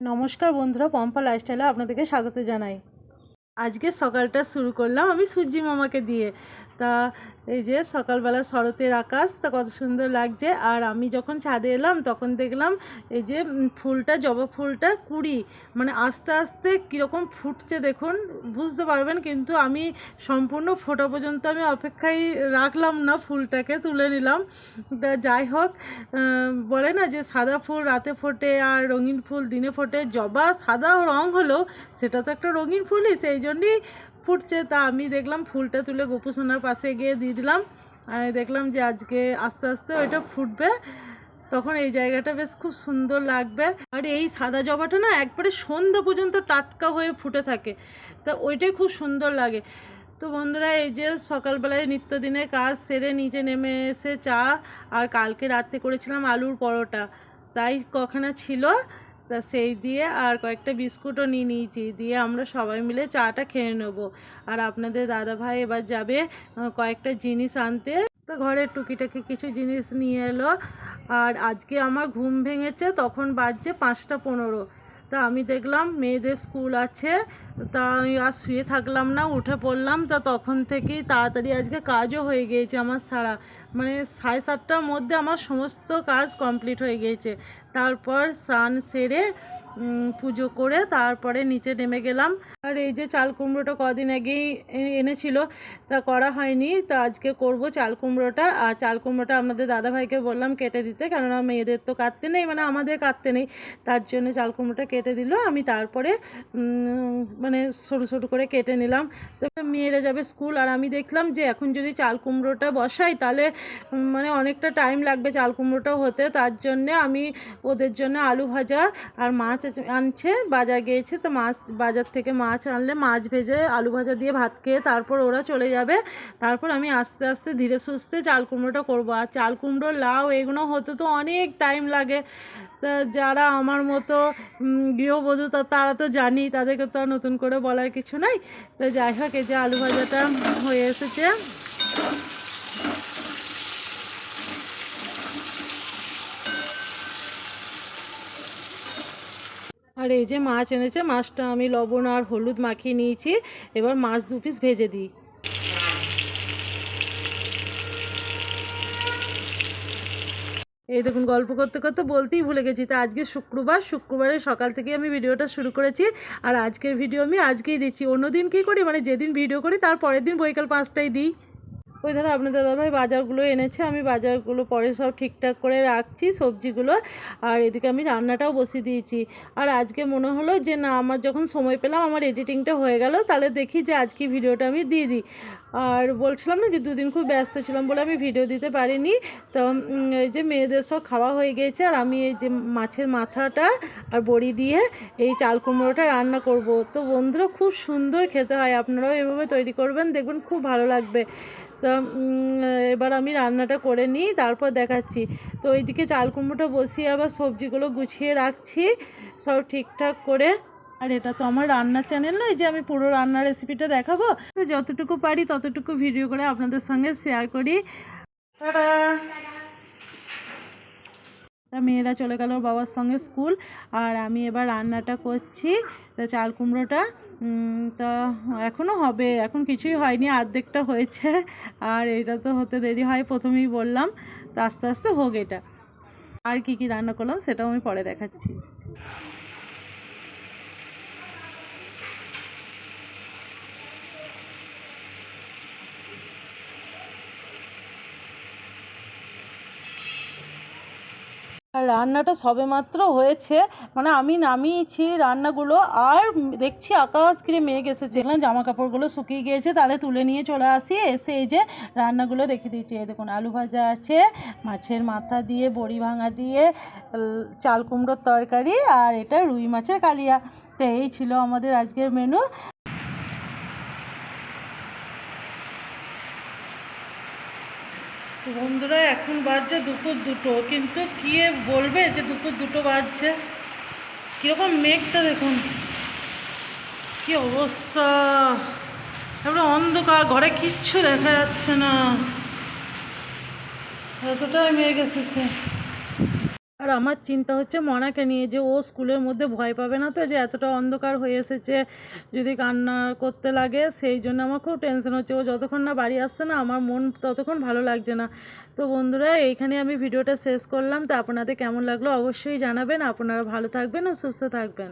নমস্কার বন্ধুরা, পম্পা লাইফস্টাইলে আপনাদেরকে স্বাগত জানাই। আজকে সকালটা শুরু করলাম আমি সূর্যি মামাকে দিয়ে। তা এই যে সকালবেলা শরতের আকাশ, তা কত সুন্দর লাগছে। আর আমি যখন ছাদে এলাম, তখন দেখলাম এই যে ফুলটা, জবা ফুলটা কুড়ি। মানে আস্তে আস্তে কীরকম ফুটছে দেখুন, বুঝতে পারবেন। কিন্তু আমি সম্পূর্ণ ফোটা পর্যন্ত আমি অপেক্ষায় রাখলাম না, ফুলটাকে তুলে নিলাম। তা যাই হোক বলে না যে সাদা ফুল রাতে ফোটে আর রঙিন ফুল দিনে ফোটে। জবা সাদা রং হলো সেটা তো একটা রঙিন ফুলই। সেই জন্যই ফুটছে, তা আমি দেখলাম ফুলটা তুলে গোপুসোনার পাশে গিয়ে দিয়ে দিলাম। আমি দেখলাম যে আজকে আস্তে আস্তে ওইটা ফুটবে। তখন এই জায়গাটা বেশ খুব সুন্দর লাগবে। আর এই সাদা জবাটা না একবারে সন্ধ্যা পর্যন্ত টাটকা হয়ে ফুটে থাকে। তা ওইটাই খুব সুন্দর লাগে। তো বন্ধুরা, এই যে সকালবেলায় নিত্যদিনের কাজ সেরে নিচে নেমে এসে চা, আর কালকে রাত্রে করেছিলাম আলুর পরোটা। তাই কখানা ছিল। তা সেই দিয়ে আর কয়েকটা বিস্কুটও নিয়ে নিয়েছি। দিয়ে আমরা সবাই মিলে চাটা খেয়ে নেব। আর আপনাদের দাদা ভাই এবার যাবে কয়েকটা জিনিস আনতে। তো ঘরের টুকিটাকি কিছু জিনিস নিয়ে এলো। আর আজকে আমার ঘুম ভেঙেছে, তখন বাজছে পাঁচটা পনেরো। তা আমি দেখলাম মেয়েদের স্কুল আছে, তা আমি আর শুয়ে থাকলাম না, উঠে পড়লাম। তা তখন থেকেই তাড়াতাড়ি আজকে কাজও হয়ে গিয়েছে আমার সারা। মানে সাড়ে সাতটার মধ্যে আমার সমস্ত কাজ কমপ্লিট হয়ে গিয়েছে। তারপর স্নান সেরে পুজো করে তারপরে নিচে নেমে গেলাম। আর এই যে চাল কুমড়োটা কদিন আগেই এনেছিল, তা করা হয়নি, তা আজকে করব চাল কুমড়োটা। আর চাল কুমড়োটা আপনাদের দাদাভাইকে বললাম কেটে দিতে, কেননা মেয়েদের তো কাটতে নেই মানে আমাদের কাটতে নেই, তার জন্য চাল কুমড়োটা কেটে দিল। আমি তারপরে মানে সরু সরু করে কেটে নিলাম। তো মেয়েরা যাবে স্কুল, আর আমি দেখলাম যে এখন যদি চাল কুমড়োটা বসাই, তাহলে মানে অনেকটা টাইম লাগবে চাল কুমড়োটা হতে। তার জন্যে আমি ওদের জন্য আলু ভাজা আর মাছ আনছে, বাজার গিয়েছে, তো মাছ, বাজার থেকে মাছ আনলে মাছ ভেজে আলু ভাজা দিয়ে ভাত খেয়ে তারপর ওরা চলে যাবে। তারপর আমি আস্তে আস্তে ধীরে সুস্থে চাল কুমড়োটা করব। আর চাল কুমড়ো লাউ এগুলো হতে তো অনেক টাইম লাগে। তা যারা আমার মতো গৃহবধূ তারা তো জানি, তাদেরকে তো নতুন করে বলার কিছু নাই। তো যাই হোক, এই যে আলু ভাজাটা হয়ে এসেছে। আর এই যে মাছ এনেছে, মাছটা আমি লবণ আর হলুদ মাখিয়ে নিয়েছি। এবার মাছ দু পিস ভেজে দিই। এই দেখুন, গল্প করতে করতে বলতেই ভুলে গেছি। তা আজকে শুক্রবার, শুক্রবারের সকাল থেকে আমি ভিডিওটা শুরু করেছি। আর আজকের ভিডিও আমি আজকেই দিচ্ছি। অন্যদিন কী করি? মানে যেদিন ভিডিও করি, তার পরের দিন বৈকাল পাঁচটায় দিই। ওই ধরো আপনাদের দাদাভাই বাজারগুলো এনেছে, আমি বাজারগুলো পরে সব ঠিকঠাক করে রাখছি, সবজিগুলো। আর এদিকে আমি রান্নাটাও বসিয়ে দিয়েছি। আর আজকে মনে হলো যে না, আমার যখন সময় পেলাম, আমার এডিটিংটা হয়ে গেল, তাহলে দেখি যে আজকে ভিডিওটা আমি দিয়ে দিই। আর বলছিলাম না যে দুদিন খুব ব্যস্ত ছিলাম বলে আমি ভিডিও দিতে পারিনি। তো এই যে মেয়েদের সব খাওয়া হয়ে গিয়েছে আর আমি এই যে মাছের মাথাটা আর বড়ি দিয়ে এই চাল কুমড়োটা রান্না করব। তো বন্ধুরা, খুব সুন্দর খেতে হয়। আপনারাও এভাবে তৈরি করবেন, দেখবেন খুব ভালো লাগবে। তো এবার আমি রান্নাটা করে নিই, তারপর দেখাচ্ছি। তো ওইদিকে চাল কুমড়োটা বসিয়ে আবার সবজিগুলো গুছিয়ে রাখছি, সব ঠিকঠাক করে। আর এটা তো আমার রান্নার চ্যানেল নয় যে আমি পুরো রান্নার রেসিপিটা দেখাবো। তো যতটুকু পারি ততটুকু ভিডিও করে আপনাদের সঙ্গে শেয়ার করি। টাটা। তা মেয়েরা চলে গেল বাবার সঙ্গে স্কুল আর আমি এবার রান্নাটা করছি তা চাল কুমড়োটা। তা এখনও হবে এখন কিছুই হয়নি অর্ধেকটা হয়েছে আর এটা তো হতে দেরি হয় প্রথমেই বললাম তো আস্তে আস্তে হোক এটা। আর কি কি রান্না করলাম সেটাও আমি পরে দেখাচ্ছি। রান্নাটা সবেমাত্র হয়েছে। মানে আমি নামিয়েছি রান্নাগুলো, আর দেখছি আকাশ ঘিরে মেঘ এসেছে। দেখলাম জামা কাপড়গুলো শুকিয়ে গিয়েছে, তাহলে তুলে নিয়ে চলে আসি। এসে এই যে রান্নাগুলো দেখে দিয়েছি। এই দেখুন, আলু ভাজা আছে, মাছের মাথা দিয়ে, বড়ি ভাঙা দিয়ে চাল কুমড়োর তরকারি, আর এটা রুই মাছের কালিয়া। তো এই ছিল আমাদের আজকের মেনু বন্ধুরা, এখন বাজছে দুপুর দুটো। কিন্তু কি বলবে যে দুপুর দুটো বাজছে? কীরকম মেঘটা দেখুন। কি অবস্থা। তারপরে অন্ধকার, ঘরে কিচ্ছু দেখা যাচ্ছে না। এতটাই মেঘ এসেছে। আর আমার চিন্তা হচ্ছে মনাকে নিয়ে যে ও স্কুলের মধ্যে ভয় পাবে না তো যে এতটা অন্ধকার হয়ে এসেছে, যদি কান্না করতে লাগে সেই জন্য আমার খুব টেনশন হচ্ছে। ও যতক্ষণ না বাড়ি আসছে না, আমার মন ততক্ষণ ভালো লাগছে না। তো বন্ধুরা, এইখানে আমি ভিডিওটা শেষ করলাম। তো আপনাদের কেমন লাগল অবশ্যই জানাবেন। আপনারা ভালো থাকবেন ও সুস্থ থাকবেন।